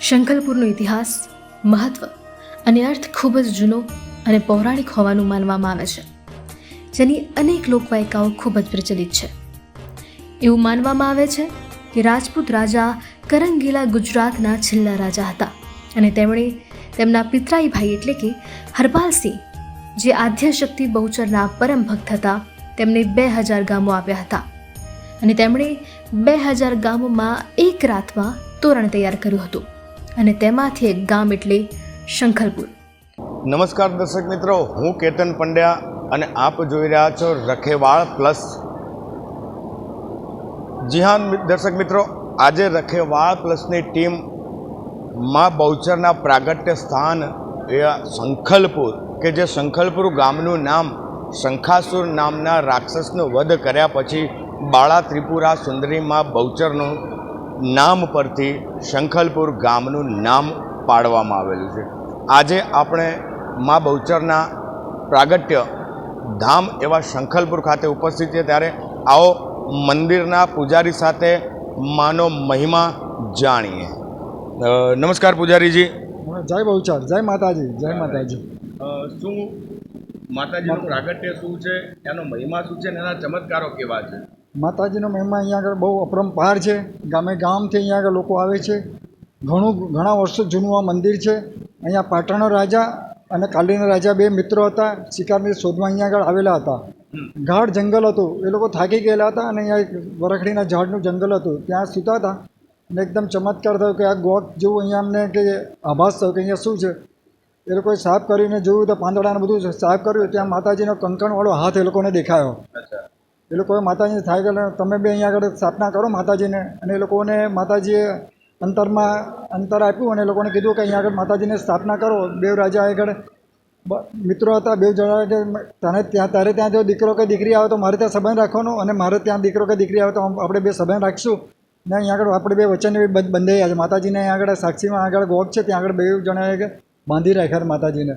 શંખલપુરનો ઇતિહાસ મહત્વ અને અર્થ ખૂબ જ જૂનો અને પૌરાણિક હોવાનું માનવામાં આવે છે, જેની અનેક લોકવાયકાઓ ખૂબ જ પ્રચલિત છે. એવું માનવામાં આવે છે કે રાજપૂત રાજા કરંગીલા ગુજરાતના છેલ્લા રાજા હતા અને તેમણે તેમના પિતરાઈ ભાઈ એટલે કે હરપાલસિંહ, જે આધ્યશક્તિ બહુચરના પરમ ભક્ત હતા, તેમને બે હજાર ગામો આપ્યા હતા અને તેમણે બે હજાર ગામોમાં એક રાતમાં તોરણ તૈયાર કર્યું હતું. અને તેમાંથી એક ગામ એટલે શંખલપુર. નમસ્કાર દર્શક મિત્રો, હું કેતન પંડ્યા અને આપ જોઈ રહ્યા છો રખેવાળ પ્લસ. જી હા દર્શક મિત્રો, આજે રખેવાળ પ્લસની ટીમ મા બહુચરના પ્રાગટ્ય સ્થાન એ શંખલપુર, કે જે શંખલપુર ગામનું નામ શંખાસુર નામના રાક્ષસનો વધ કર્યા પછી બાળા ત્રિપુરા સુંદરી મા બહુચરનું નામ પરથી શંખલપુર ગામનું નામ પાડવામાં આવેલું છે. આજે આપણે મા બહુચરના પ્રાગટ્ય ધામ એવા શંખલપુર ખાતે ઉપસ્થિત છે ત્યારે આવો મંદિરના પૂજારી સાથે માનો મહિમા જાણીએ. નમસ્કાર પૂજારીજી. જય બહુચર જય માતાજી જય માતાજી. શું માતાજીનું પ્રાગટ્ય શું છે? એનો મહિમા શું છે? અને એના ચમત્કારો કેવા છે? માતાજીનો મહિમા અહીંયા આગળ બહુ અપરંપાર છે. ગામે ગામથી અહીંયા આગળ લોકો આવે છે. ઘણું, ઘણા વર્ષો જૂનું આ મંદિર છે. અહીંયા પાટણનો રાજા અને કાલીના રાજા બે મિત્રો હતા. શિકારની શોધમાં અહીંયા આગળ આવેલા હતા. ગાઢ જંગલ હતું. એ લોકો થાકી ગયેલા હતા અને અહીંયા વરખડીના ઝાડનું જંગલ હતું. ત્યાં સૂતા હતા અને એકદમ ચમત્કાર થયો કે આ ગોક જેવું અહીંયા અમને કે આભાસ થયો કે અહીંયા શું છે. એ લોકોએ સાફ કરીને જોયું તો પાંદડાને બધું સાફ કર્યું. ત્યાં માતાજીનો કંકણવાળો હાથ એ લોકોને દેખાયો. એ લોકોએ માતાજીને થાય કે તમે બી અહીંયા આગળ સ્થાપના કરો માતાજીને. અને એ લોકોને માતાજીએ અંતરમાં અંતર આપ્યું અને એ લોકોને કીધું કે અહીંયા આગળ માતાજીને સ્થાપના કરો. બે રાજા આગળ મિત્રો હતા, બે જણા કે તને ત્યાં, તારે ત્યાં જો દીકરો કે દીકરી આવે તો મારે ત્યાં સંબંધ રાખવાનો અને મારે ત્યાં દીકરો કે દીકરી આવે તો આપણે બે સંબંધ રાખીશું. ને અહીંયા આગળ આપણે બે વચન બી બંધ- બંધાઈ છે. માતાજીને અહીંયા આગળ સાક્ષીમાં આગળ ગોગ છે. ત્યાં આગળ બે જણાએ કે બાંધી રાખ્યા માતાજીને.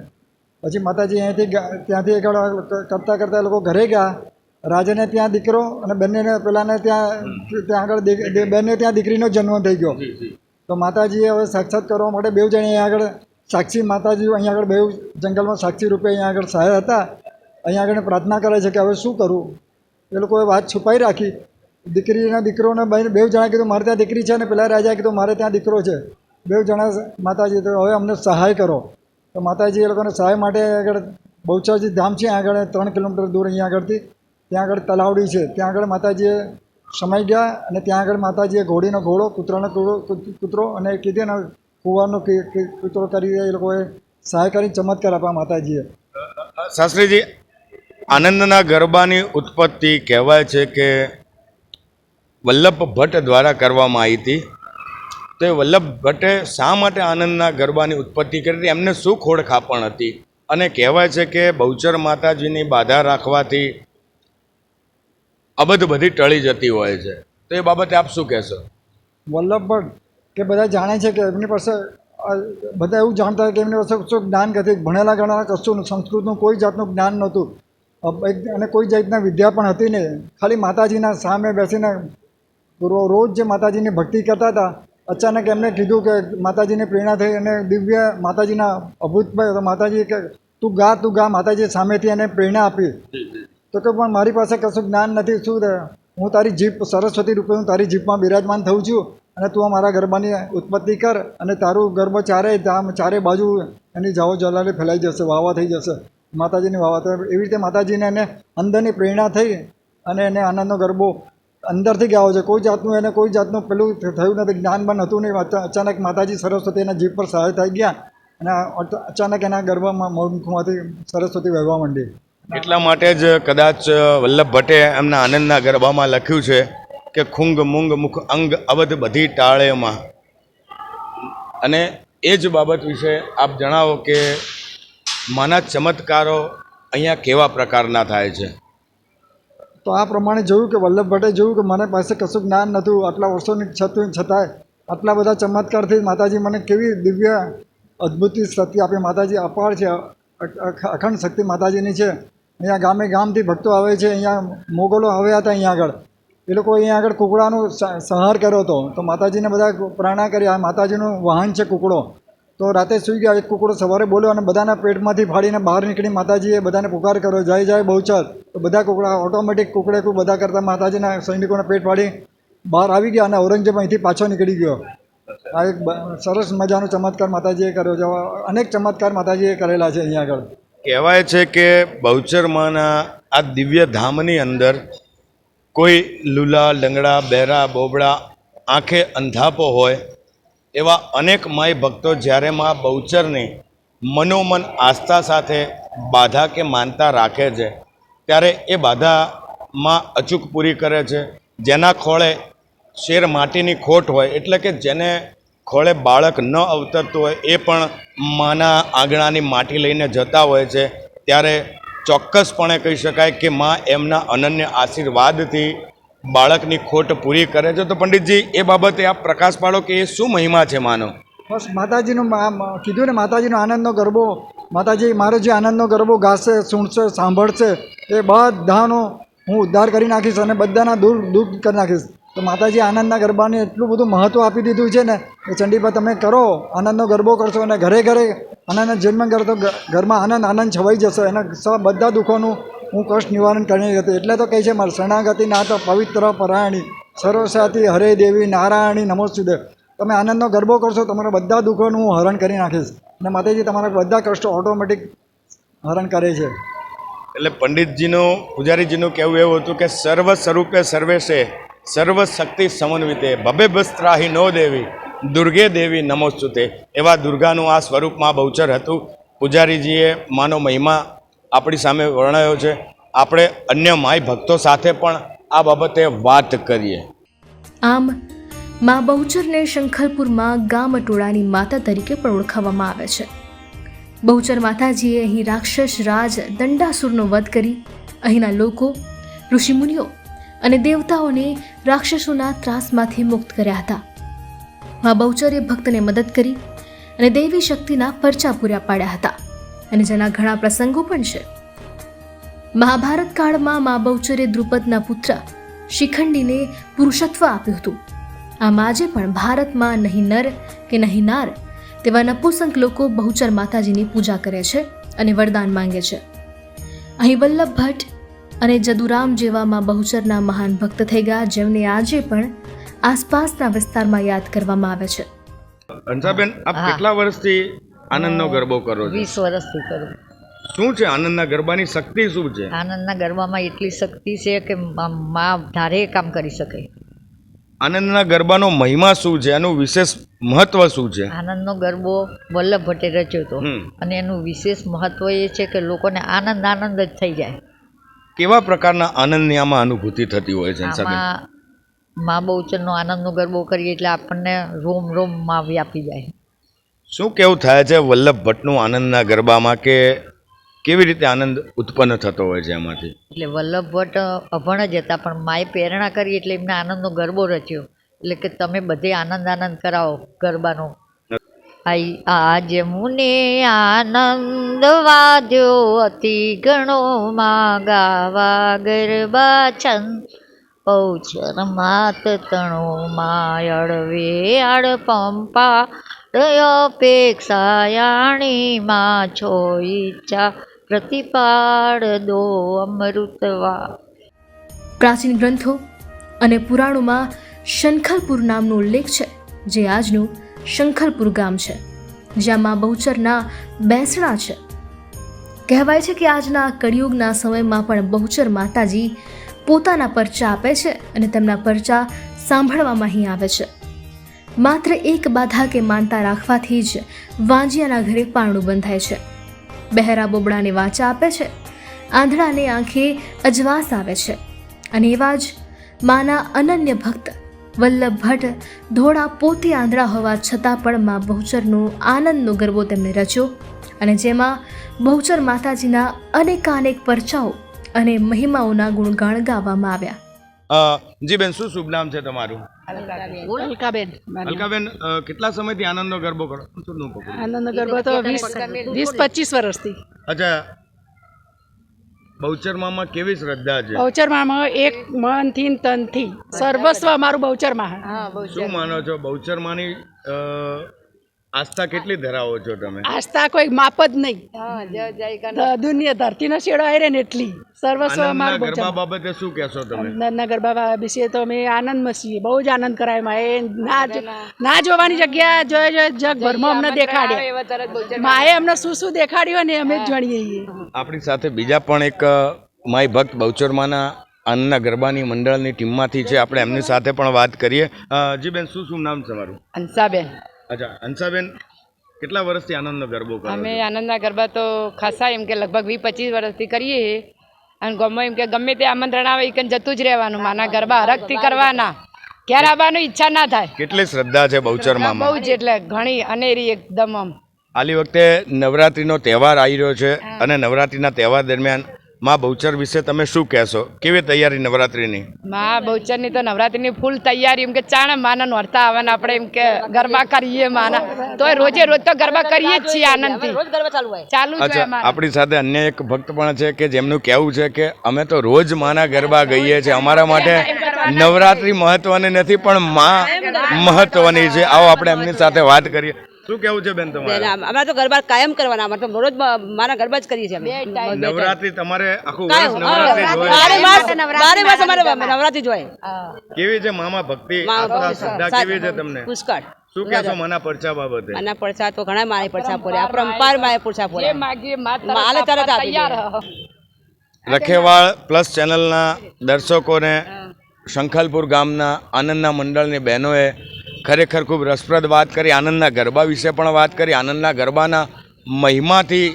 પછી માતાજી અહીંયાથી ત્યાંથી આગળ કરતાં કરતાં એ લોકો ઘરે ગયા. રાજાને ત્યાં દીકરો અને બંનેને પેલાને ત્યાં ત્યાં આગળ બંને ત્યાં દીકરીનો જન્મ થઈ ગયો. તો માતાજીએ હવે સાક્ષાત કરવા માટે બે જણા અહીંયા આગળ સાક્ષી માતાજી અહીંયા આગળ બે જંગલમાં સાક્ષી રૂપે અહીંયા આગળ સહાય હતા. અહીંયા આગળ પ્રાર્થના કરે છે કે હવે શું કરવું એ લોકોએ વાત છુપાઈ રાખી. દીકરીના દીકરોને બે જણા કીધું મારે ત્યાં દીકરી છે અને પેલા રાજાએ કીધું મારે ત્યાં દીકરો છે. બે જણા માતાજી તો હવે અમને સહાય કરો. તો માતાજી એ લોકોને સહાય માટે આગળ બહુચરજી ધામ છે આગળ ત્રણ કિલોમીટર દૂર અહીંયા આગળથી. ત્યાં આગળ તલાવડી છે. ત્યાં આગળ માતાજીએ સમાઈ ગયા અને ત્યાં આગળ માતાજીએ ઘોડીનો ઘોડો, કૂતરાનો ઘોડો કૂતરો અને કીધે ને કૂવાનો કી- કી- કૂતરો કરી એ લોકોએ સહાય કરી ચમત્કાર આપ્યા માતાજીએ. શાસ્ત્રીજી, આનંદના ગરબાની ઉત્પત્તિ કહેવાય છે કે વલ્લભ ભટ્ટ દ્વારા કરવામાં આવી હતી. તો એ વલ્લભ ભટ્ટે શા માટે આનંદના ગરબાની ઉત્પત્તિ કરી હતી? એમને શું ખોડ પણ હતી? અને કહેવાય છે કે બહુચર માતાજીની બાધા રાખવાથી અબધ બધી ટળી જતી હોય છે. તો એ બાબતે આપ શું કહેશો? વલ્લભ ભટ્ટ કે બધા જાણે છે કે એમની પાસે બધા એવું જાણતા કે એમની પાસે કશું જ્ઞાન નથી. ભણેલા ગણેલા કશું સંસ્કૃતનું કોઈ જાતનું જ્ઞાન નહોતું. અને કોઈ જાતના વિદ્યા પણ હતી નહીં. ખાલી માતાજીના સામે બેસીને રોજ જે માતાજીની ભક્તિ કરતા હતા અચાનક એમને કીધું કે માતાજીની પ્રેરણા થઈ અને દિવ્ય માતાજીના અભૂતભાઈ માતાજી કે તું ગા તું ગા માતાજી સામેથી એને પ્રેરણા આપી. તો કે પણ મારી પાસે કશું જ્ઞાન નથી, શું હું તારી જીભ, સરસ્વતી રૂપે હું તારી જીભમાં બિરાજમાન થઉં છું અને તું મારા ગરબાની ઉત્પત્તિ કર અને તારું ગર્ભ ચારે ચારે બાજુ એની જાઓ જલાલી ફેલાઈ જશે વાવા થઈ જશે. માતાજીની વાવા તો એવી રીતે માતાજીને એને અંદરની પ્રેરણા થઈ અને એને આનંદનો ગરબો અંદરથી ગાવો છે. કોઈ જાતનું એને કોઈ જાતનું પેલું થયું નથી, જ્ઞાન પણ હતું નહીં. અચાનક માતાજી સરસ્વતી એના જીભ પર સહાય થઈ ગયા અને અચાનક એના ગર્ભમાં મુખમાંથી સરસ્વતી વહેવા માંડી. એટલા માટે જ કદાચ વલ્લભ ભટ્ટે એમના આનંદના ગરબામાં લખ્યું છે કે ખુંગ મુંગ મુખ અંગ અવધ બધી ટાળેમાં. અને એ જ બાબત વિશે આપ જણાવો કે માના ચમત્કારો અહીંયા કેવા પ્રકારના થાય છે? તો આ પ્રમાણે જોયું કે વલ્લભ ભટ્ટે જોયું કે મને પાસે કશું જ્ઞાન નહોતું, આટલા વર્ષોની છતું છતાંય આટલા બધા ચમત્કારથી માતાજી મને કેવી દિવ્ય, અદ્ભુત શક્તિ આપી. માતાજી અપાર છે અખ- અખ- અખંડ શક્તિ માતાજીની છે. અહીંયા ગામે ગામથી ભક્તો આવે છે, અહીંયા મોગલો આવ્યા હતા અહીંયા આગળ. એ લોકો અહીંયા આગળ કુકડાનું સંહાર કર્યો હતો. તો માતાજીને બધા પ્રાણા કર્યા માતાજીનું વાહન છે કુકડો. તો રાતે સૂઈ ગયા, એક કુકડો સવારે બોલ્યો અને બધાના પેટમાંથી ફાડીને બહાર નીકળી માતાજીએ બધાને પુકાર કર્યો, જય જય, બહુચર. તો બધા કુકડા ઓટોમેટિક કુકડે કુ બધા કરતાં માતાજીના સૈનિકોને પેટ ફાડી બહાર આવી ગયા અને ઔરંગઝેબ અહીંથી પાછો નીકળી ગયો. આ એક સરસ મજાનો ચમત્કાર માતાજીએ કર્યો છે. અનેક ચમત્કાર માતાજીએ કરેલા છે અહીંયા આગળ. કહેવાય છે કે બહુચરમાના આ દિવ્ય ધામની અંદર કોઈ લુલા લંગડા બહેરા બોબડા, આંખે અંધાપો હોય એવા અનેક માય ભક્તો જ્યારે મા બહુચરની મનોમન આસ્થા સાથે બાધા કે માનતા રાખે છે, ત્યારે એ બાધામાં અચૂક પૂરી કરે છે. જેના ખોળે શેર માટીની ખોટ હોય, એટલે કે જેને ખોળે બાળક ન અવતરતું હોય એ પણ માના આંગણાની માટી લઈને જતા હોય છે. ત્યારે ચોક્કસપણે કહી શકાય કે માં એમના અનન્ય આશીર્વાદથી બાળકની ખોટ પૂરી કરે છે. તો પંડિતજી, એ બાબતે આપ પ્રકાશ પાડો કે એ શું મહિમા છે માનો? બસ, માતાજીનું કીધું ને માતાજીનો આનંદનો ગરબો. માતાજી, મારો જે આનંદનો ગરબો ગાશે સૂણશે સાંભળશે, એ બધાનો હું ઉદ્ધાર કરી નાખીશ અને બધાના દૂર દૂર કરી નાખીશ. તો માતાજી આનંદના ગરબાને એટલું બધું મહત્ત્વ આપી દીધું છે ને, કે ચંડીપા તમે કરો, આનંદનો ગરબો કરશો અને ઘરે ઘરે આનંદ જન્મ કરતો ઘરમાં આનંદ આનંદ છવાઈ જશે. એના બધા દુઃખોનું હું કષ્ટ નિવારણ કરી હતી એટલે તો કહે છે, મારે શરણાગતિ ના તો પવિત્ર પરાયણી સર્વસાથી હરે દેવી, નારાયણી, નમોસ્તુદેવ. તમે આનંદનો ગરબો કરશો, તમારા બધા દુઃખોનું હું હરણ કરી નાખીશ. અને માતાજી તમારા બધા કષ્ટો ઓટોમેટિક હરણ કરે છે. એટલે પંડિતજીનું, પૂજારીજીનું કહેવું એવું હતું કે સર્વ સ્વરૂપે સર્વેશે સર્વ શક્તિ સમન્વિતે બબે બસ્ત્રાહી નો દેવી, દુર્ગે દેવી નમોસ્તુતે. એવા દુર્ગાનું આ સ્વરૂપમાં બહુચર હતું. પૂજારીજીએ માનો મહિમા આપણી સામે વર્ણયો છે. આપણે અન્ય માય ભક્તો સાથે પણ આ બાબતે વાત કરીએ. આમ, મા બહુચરને શંખલપુરમાં ગામ ટોળાની માતા તરીકે પણ ઓળખાવવામાં આવે છે. બહુચર માતાજીએ અહીં રાક્ષસ, રાજ, દંડાસુરનો વધ કરી અહીંના લોકો, ઋષિમુનિઓ અને દેવતાઓને રાક્ષસોના ત્રાસમાંથી મુક્ત કર્યા હતા. મા બહુચરે ભક્તને મદદ કરી અને દેવી શક્તિના પરચા પૂર્યા પાડ્યા હતા. અને જેના ઘણા પ્રસંગો પણ છે. મહાભારત કાળમાં મા બહુચરે દ્રુપદના પુત્ર શિખંડીને પુરુષત્વ આપ્યું હતું. આમ આજે પણ ભારતમાં નહીં નર કે નહીં નાર તેવા નપુસંક લોકો બહુચર માતાજીની પૂજા કરે છે અને વરદાન માંગે છે. અહીં વલ્લભ ભટ્ટ અને જદુરામ જેવામાં બહુચરના મહાન ભક્ત થઈ ગયા જેમને આજે પણ આસપાસના વિસ્તારમાં યાદ કરવામાં આવે છે. હંસાબેન આપ કેટલા વર્ષથી આનંદનો ગરબો કરો છો? વીસ વર્ષથી કરું. શું છે આનંદના ગરબાની શક્તિ શું છે? આનંદના ગરબામાં એટલી શક્તિ છે કે મા મા ધારે કામ કરી શકે. આનંદના ગરબાનો મહિમા શું છે? એનું વિશેષ મહત્વ શું છે? આનંદનો ગરબો વલ્લભ ભટ્ટે રચ્યો હતો. અને એનું વિશેષ મહત્વ એ છે કે લોકોને આનંદ આનંદ જ થઈ જાય. કેવા પ્રકારના આનંદની આમાં અનુભૂતિ થતી હોય છે આમાં મા બહુચરનો આનંદનો ગરબો કરીએ એટલે આપણને રોમ રોમમાં વ્યાપી જાય. શું કેવું થાય છે વલ્લભ ભટ્ટનું આનંદના ગરબામાં કે કેવી રીતે આનંદ ઉત્પન્ન થતો હોય છે એમાંથી? એટલે વલ્લભ ભટ્ટ અભણ જ હતા પણ માએ પ્રેરણા કરી એટલે એમને આનંદનો ગરબો રચ્યો. એટલે કે તમે બધે આનંદ આનંદ કરાવો ગરબાનો. આજ મુને આનંદ વાદ્યો અતિ ગણો માં ગાવા ગરબા છંદ. પૌચર માત તણો માં અળવે આડ પંપા અપેક્ષાયાણી માં છો ઈચ્છા પ્રતિપાડ દો અમૃતવા પ્રાચીન ગ્રંથો અને પુરાણોમાં શંખલપુર નામનો ઉલ્લેખ છે, જે આજનું શંખલપુર ગામ છે જ્યાં મા બહુચરના બેસણા છે. કહેવાય છે કે આજના કળિયુગના સમયમાં પણ બહુચર માતાજી પોતાના પરચા આપે છે અને તેમના પરચા સાંભળવામાં અહીં આવે છે. માત્ર એક બાધા કે માનતા રાખવાથી જ વાંજિયાના ઘરે પારણું બંધાય છે. બહેરા બોબડાને વાચા આપે છે, આંધળાને આંખે અજવાસ આવે છે અને એવા જ માના અનન્ય ભક્ત વલ્લભ ભટ્ટ ધોળા પોતે આંધળા હોવા છતાં પણ મા બહુચરનો આનંદનો ગરબો તેમણે રચ્યો. અને જેમાં બહુચર માતાજીના અનેકાનેક પરચાઓ અને મહિમાઓના ગુણગાન ગાવામાં આવ્યા. અ, જી બેન શું શુભ નામ છે તમારું? અલકાબેન. અલકાબેન. કેટલા સમયથી આનંદનો ગરબો કરો? આનંદનો ગરબો તો વીસ વીસ પચીસ વર્ષથી. અચ્છા બહુચરમામાં કેવી શ્રદ્ધા છે? બહુચરમાં એક મનથી તનથી. સર્વસ્વ અમારું બહુચરમાં શું માનો છો? બહુચરમાની આસ્થા કેટલી ધરાવો છો તમે? આસ્થા કોઈ માપ જ નહીં. દુનિયા ધરતીનો શેડો આવી રહે ને એટલી. સર્વસ્વ અમારું ગરબા બાબતે શું કહેશો તમે? નંદના ગરબા વિશે તો અમે આનંદમાં છીએ બહુ જ આનંદ કરાય માએ. ના ના. જોવાની જગ્યા જોયે જોયે જગભરમાં અમને દેખાડે માએ અમને શું શું દેખાડ્યું ને અમે જ જાણીએ છીએ. આપણી સાથે બીજા પણ એક માય ભક્ત બહુચરમાના આનંદના ગરબાની મંડળની ટીમમાંથી છે. આપણે એમની સાથે પણ વાત કરીએ. જી બેન શું શું નામ છે તમારું? હંસાબેન અચ્છા હંસાબેન કેટલા વર્ષથી આનંદનો ગરબો કરો અમે આનંદના ગરબા તો ખાસા એમ કે લગભગ વીસ પચીસ વર્ષથી કરીએ. અને ગમે એમ કે ગમે તે આમંત્રણ આવે એ જતું જ રહેવાનું. માના ગરબા હરખથી કરવાના. ક્યારે આવવાની ઈચ્છા ના થાય. કેટલી શ્રદ્ધા છે બહુચરમાં બહુ જ એટલે ઘણી અનેરી એકદમ આમ. આલી વખતે નવરાત્રિનો તહેવાર આવી રહ્યો છે અને નવરાત્રિના તહેવાર દરમિયાન માં બહુચર વિશે તમે શું કહેશો? કેવી તૈયારી નવરાત્રિની? માં બહુચરની તો નવરાત્રીની ફૂલ તૈયારી એમ કે ચાણે માના નોરતા આવવાના આપણે એમ કે ગરબા કરીએ માના. તો રોજે રોજ તો ગરબા કરીએ જ છીએ આનંદથી. ચાલુ અચ્છા આપણી સાથે અન્ય એક ભક્ત પણ છે કે જેમનું કહેવું છે કે અમે તો રોજ માના ગરબા ગઈએ છીએ. અમારા માટે નવરાત્રી મહત્વની નથી પણ માં મહત્વની છે. આવો આપણે એમની સાથે વાત કરીએ. શું કેવું છે બેન તમારે? અમારે તો ગરબા કાયમ કરવાના અમારે તો રોજ મારા ગરબા જ કરીએ છીએ અમે. નવરાત્રિ તમારે આખું વર્ષ નવરાત્રી માસ અમારે નવરાત્રી જ કેવી છે મામા ભક્તિ? આસ્થા શ્રદ્ધા કેવી છે તમને? પુષ્કળ. શું કહેશો મના પરચા બાબતે? મના પરચા તો ઘણા મારે પડછા પડ્યા પરંપાર મારે માગીએ માં માલે તરત આપી તૈયાર રખેવાળ પ્લસ ચેનલના દર્શકોને શંખલપુર ગામના આનંદના મંડળની બહેનોએ ખરેખર ખૂબ રસપ્રદ વાત કરી. આનંદના ગરબા વિશે પણ વાત કરી. આનંદના ગરબાના મહિમાથી,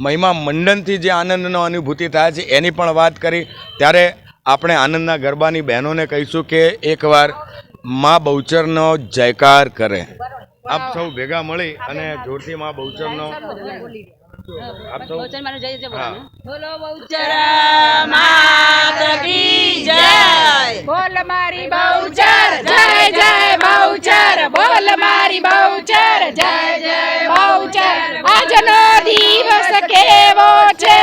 મહિમા મંડનથી જે આનંદનો અનુભૂતિ થાય છે, એની પણ વાત કરી. ત્યારે આપણે આનંદના ગરબાની બહેનોને કહીશું કે એકવાર મા બહુચરનો જયકાર કરે. આપ સૌ ભેગા મળી અને જોરથી મા બહુચરનો આપ બોલ મારી બહુચર જય જય બહુચર બોલ મારી બહુચર જય જય બહુચર. આજનો દિવસ કેવો છે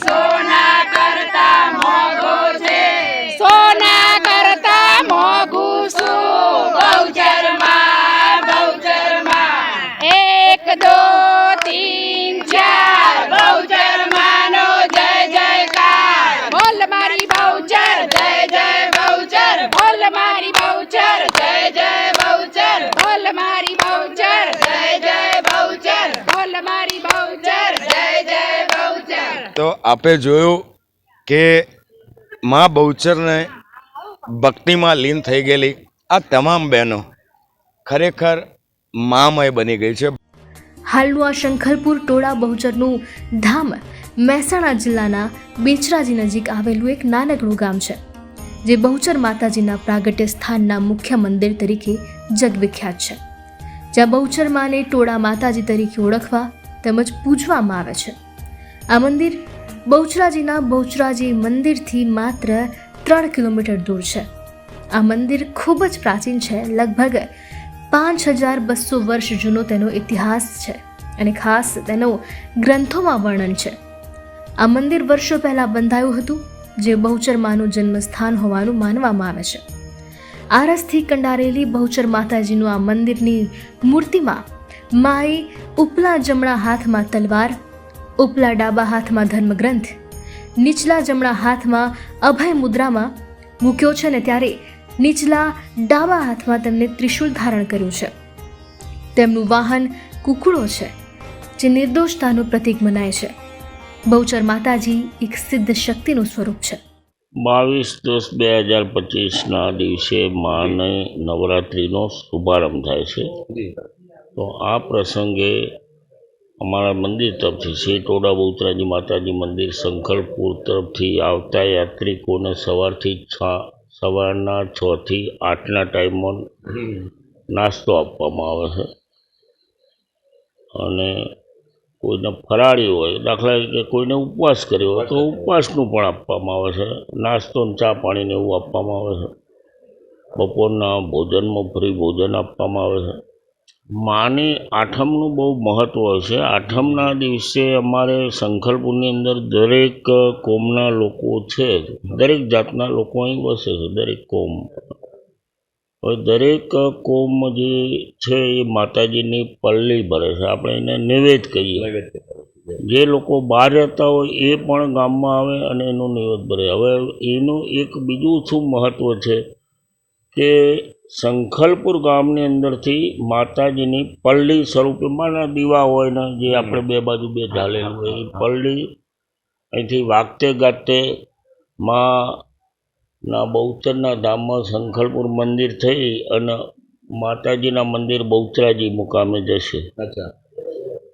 સોના કરતા મોગો છે સોના કરતા મોગું શું બહુચરમાં બહુચરમાં એક દો તીન ચાર બહુચર માનો જય જયકાર બોલ મારી બહુચર જય જય બહુચર બોલ મારી બહુચર જય જય બહુચર બોલ મારી બહુચર જય જય બહુચર બોલ મારી બહુચર જય જય બહુચર તો આપે જોયું કે મા બહુચરને ભક્તિમાં લીન થઈ ગયેલી આ તમામ બહેનો ખરેખર મામય બની ગઈ છે. હાલનું આ શંખલપુર ટોળા બહુચરનું ધામ મહેસાણા જિલ્લાના બેચરાજી નજીક આવેલું એક નાનકડું ગામ છે, જે બહુચર માતાજીના પ્રાગટ્ય સ્થાનના મુખ્ય મંદિર તરીકે જગવિખ્યાત છે. જ્યાં બહુચર માને ટોળા માતાજી તરીકે ઓળખવા તેમજ પૂજવામાં આવે છે. આ મંદિર બહુચરાજીના બહુચરાજી મંદિરથી માત્ર ત્રણ કિલોમીટર દૂર છે. આ મંદિર ખૂબ જ પ્રાચીન છે, લગભગ પાંચ હજાર બસો વર્ષ જૂનો તેનો ઇતિહાસ છે અને ખાસ તેનો ગ્રંથોમાં વર્ણન છે. આ મંદિર વર્ષો પહેલાં બંધાયું હતું, જે બહુચર માનું જન્મસ્થાન હોવાનું માનવામાં આવે છે. આરસથી કંડારેલી બહુચર માતાજીનું આ મંદિરની મૂર્તિમાં માએ ઉપલા જમણા હાથમાં તલવાર ઉપલા ડાબા હાથમાં ધર્મગ્રંથ, નીચલા જમણા હાથમાં અભય મુદ્રામાં મૂક્યો છે ને ત્યારે નીચલા ડાબા હાથમાં તેમને ત્રિશુલ ધારણ કર્યું છે. તેમનું વાહન કુકડો છે, જે નિર્દોષતાનું પ્રતીક મનાય છે. બહુચર માતાજી એક સિદ્ધ શક્તિનું સ્વરૂપ છે. બાવીસ દસ બે હજાર પચીસના દિવસે માને નવરાત્રિનો શુભારંભ થાય છે. તો આ પ્રસંગે અમારા મંદિર તરફથી, શ્રી ટોડા બહુચરાજી માતાજી મંદિર શંખલપુર તરફથી આવતા યાત્રિકોને સવારથી છ, સવારના છથી આઠના ટાઈમમાં નાસ્તો આપવામાં આવે છે. અને કોઈને ફરાળી હોય, દાખલા તરીકે કોઈને ઉપવાસ કર્યો હોય, તો ઉપવાસનું પણ આપવામાં આવે છે. નાસ્તો ચા પાણીને એવું આપવામાં આવે છે. બપોરના ભોજનમાં ફ્રી ભોજન આપવામાં આવે છે. માની આઠમનું બહુ મહત્ત્વ છે. આઠમના દિવસે અમારે શંખલપુરની અંદર દરેક કોમના લોકો છે દરેક જાતના લોકો અહીં વસે છે દરેક કોમ. હવે દરેક કોમ જે છે એ માતાજીની પલ્લી ભરે છે. આપણે એને નિવેદ કહીએ. જે લોકો બહાર રહેતા હોય એ પણ ગામમાં આવે અને એનું નિવેદ ભરે. હવે એનું એક બીજું શું મહત્ત્વ છે કે સંખલપુર ગામની અંદરથી માતાજીની પલ્લી સ્વરૂપે માના દીવા હોય ને જે આપણે બે બાજુ બે ઢાલેલું હોય એ પલ્લી અહીંથી વાગતે ગાતે મા ના બહુચરના ધામમાં સંખલપુર મંદિર થઈ અને માતાજીના મંદિર બહુચરાજી મુકામે જશે. અચ્છા.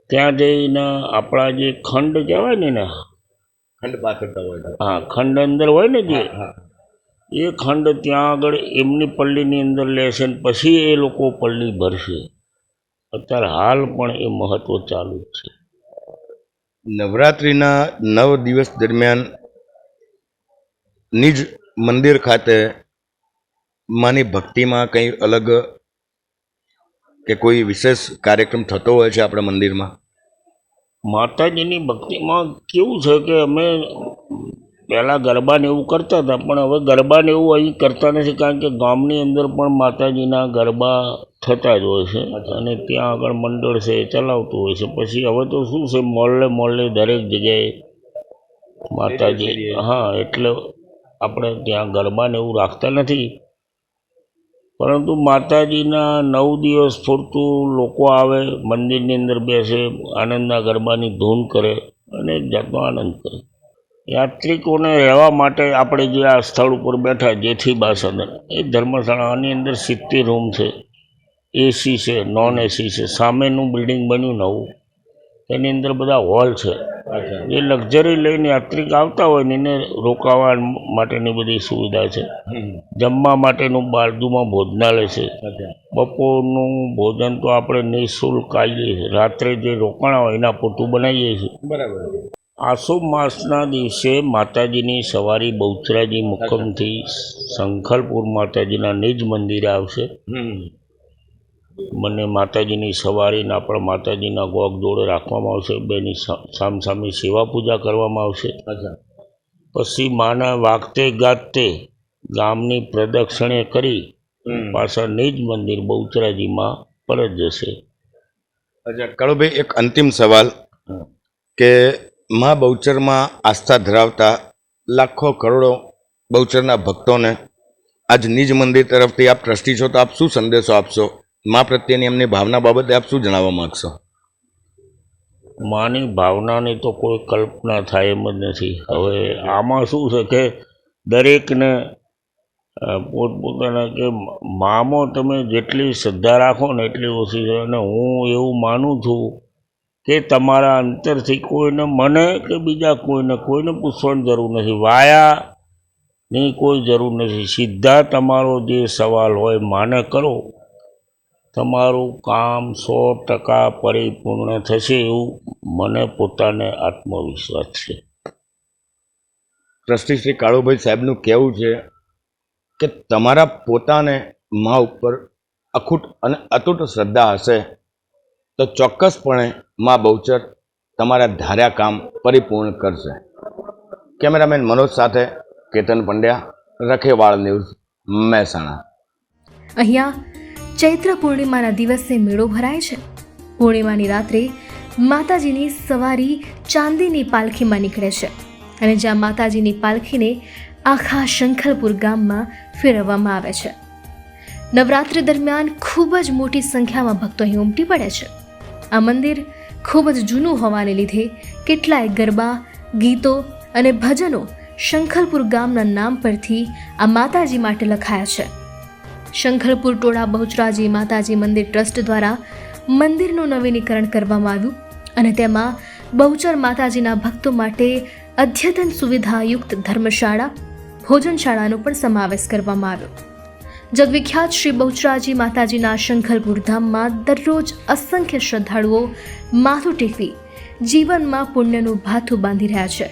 ત્યાં જઈને આપણા જે ખંડ કહેવાય ને ખંડ પાછળ હોય હા ખંડ અંદર હોય ને જે? એ ખંડ ત્યાં આગળ એમની પલ્લીની અંદર લેશે ને પછી એ લોકો પલ્લી ભરશે. અત્યારે હાલ પણ એ મહત્ત્વ ચાલુ જ છે. નવરાત્રિના નવ દિવસ દરમિયાન નિજ મંદિર ખાતે માની ભક્તિમાં કંઈ અલગ કે કોઈ વિશેષ કાર્યક્રમ થતો હોય છે આપણા મંદિરમાં? માતાજીની ભક્તિમાં કેવું છે કે અમે પહેલાં ગરબાને એવું કરતા હતા પણ હવે ગરબાને એવું અહીં કરતા નથી કારણ કે ગામની અંદર પણ માતાજીના ગરબા થતા જ હોય છે અને ત્યાં આગળ મંડળ છે એ ચલાવતું હોય છે. પછી હવે તો શું છે મોલ્લે મોલ્લે દરેક જગ્યાએ માતાજી હા એટલે આપણે ત્યાં ગરબાને એવું રાખતા નથી. પરંતુ માતાજીના નવ દિવસ પૂરતું લોકો આવે મંદિરની અંદર બેસે આનંદના ગરબાની ધૂન કરે અને એક જાતનો આનંદ કરે. યાત્રિકોને રહેવા માટે આપણે જે આ સ્થળ ઉપર બેઠા, જેથી બાસંદર એ ધર્મશાળાની અંદર સિત્તેર રૂમ છે. એસી છે નોન એસી છે. સામેનું બિલ્ડિંગ બન્યું નવું. એની અંદર બધા હોલ છે. એ લક્ઝરી લઈને યાત્રિક આવતા હોય ને એને રોકાવા માટેની બધી સુવિધા છે. જમવા માટેનું બાજુમાં ભોજનાલય છે. બપોરનું ભોજન તો આપણે નિઃશુલ્ક આવીએ રાત્રે જે રોકાણા હોય એના પૂરતું બનાવીએ છીએ. બરાબર. આસો માસના દિવસે માતાજીની સવારી બહુચરાજી મુખમથી શંખલપુર માતાજીના નિજ મંદિરે આવશે. મને માતાજીની સવારીને આપણા માતાજીના ગોગ જોડે રાખવામાં આવશે. બેની સામસામી સેવા પૂજા કરવામાં આવશે. પછી માના વાગતે ગાતે ગામની પ્રદક્ષિણે કરી પાછા નિજ મંદિર બહુચરાજીમાં પરત જશે. અચ્છા કાળુભાઈ એક અંતિમ સવાલ કે મા બહુચરમાં આસ્થા ધરાવતા લાખો કરોડો બહુચરના ભક્તોને આજ નિજ મંદિર તરફથી આપ ટ્રસ્ટી છો તો આપ શું સંદેશો આપશો? મા પ્રત્યેની એમની ભાવના બાબતે આપ શું જણાવવા માગશો? માની ભાવનાની તો કોઈ કલ્પના થાય એમ જ નથી. હવે આમાં શું છે કે દરેકને પોતપોતાના કે મામાં તમે જેટલી શ્રદ્ધા રાખો ને એટલી ઓછી છે. અને હું એવું માનું છું કે તમારા અંતરથી કોઈને મને કે બીજા કોઈને કોઈને પૂછવાની જરૂર નથી. વાયાની કોઈ જરૂર નથી. સીધા તમારો જે સવાલ હોય માને કરો. તમારું કામ સો ટકા પરિપૂર્ણ થશે એવું મને પોતાને આત્મવિશ્વાસ છે. ટ્રસ્ટી શ્રી કાળુભાઈ સાહેબનું કહેવું છે કે તમારા પોતાને મા ઉપર અખૂટ અને અતૂટ શ્રદ્ધા હશે તો ચોક્કસપણે મા બહુચર તમારા ધાર્યા કામ પરિપૂર્ણ કરશે. કેમેરામેન મનોજ સાથે કેતન પંડ્યા, રખેવાળ ન્યૂઝ, મહેસાણા. અહીંયા ચૈત્ર પૂર્ણિમાના દિવસે મેળો ભરાય છે. પૂર્ણિમાની રાત્રે માતાજીની સવારી ચાંદીની પાલખીમાં નીકળે છે અને જ્યાં માતાજીની પાલખીને આખા શંખલપુર ગામમાં ફેરવવામાં આવે છે. નવરાત્રિ દરમિયાન ખૂબ જ મોટી સંખ્યામાં ભક્તો અહીં ઉમટી પડે છે. આ મંદિર ખૂબ જ જૂનું હોવાને લીધે કેટલાય ગરબા, ગીતો અને ભજનો શંખલપુર ગામના નામ પરથી આ માતાજી માટે લખાયા છે. શંખલપુર ટોળા બહુચરાજી માતાજી મંદિર ટ્રસ્ટ દ્વારા મંદિરનું નવીનીકરણ કરવામાં આવ્યું અને તેમાં બહુચર માતાજીના ભક્તો માટે અદ્યતન સુવિધાયુક્ત ધર્મશાળા, ભોજનશાળાનો પણ સમાવેશ કરવામાં આવ્યો. જગવિખ્યાત શ્રી બહુચરાજી માતાજીના શંખલપુર ધામમાં દરરોજ અસંખ્ય શ્રદ્ધાળુઓ માથું ટેકવી જીવનમાં પુણ્યનું ભાથું બાંધી રહ્યા છે.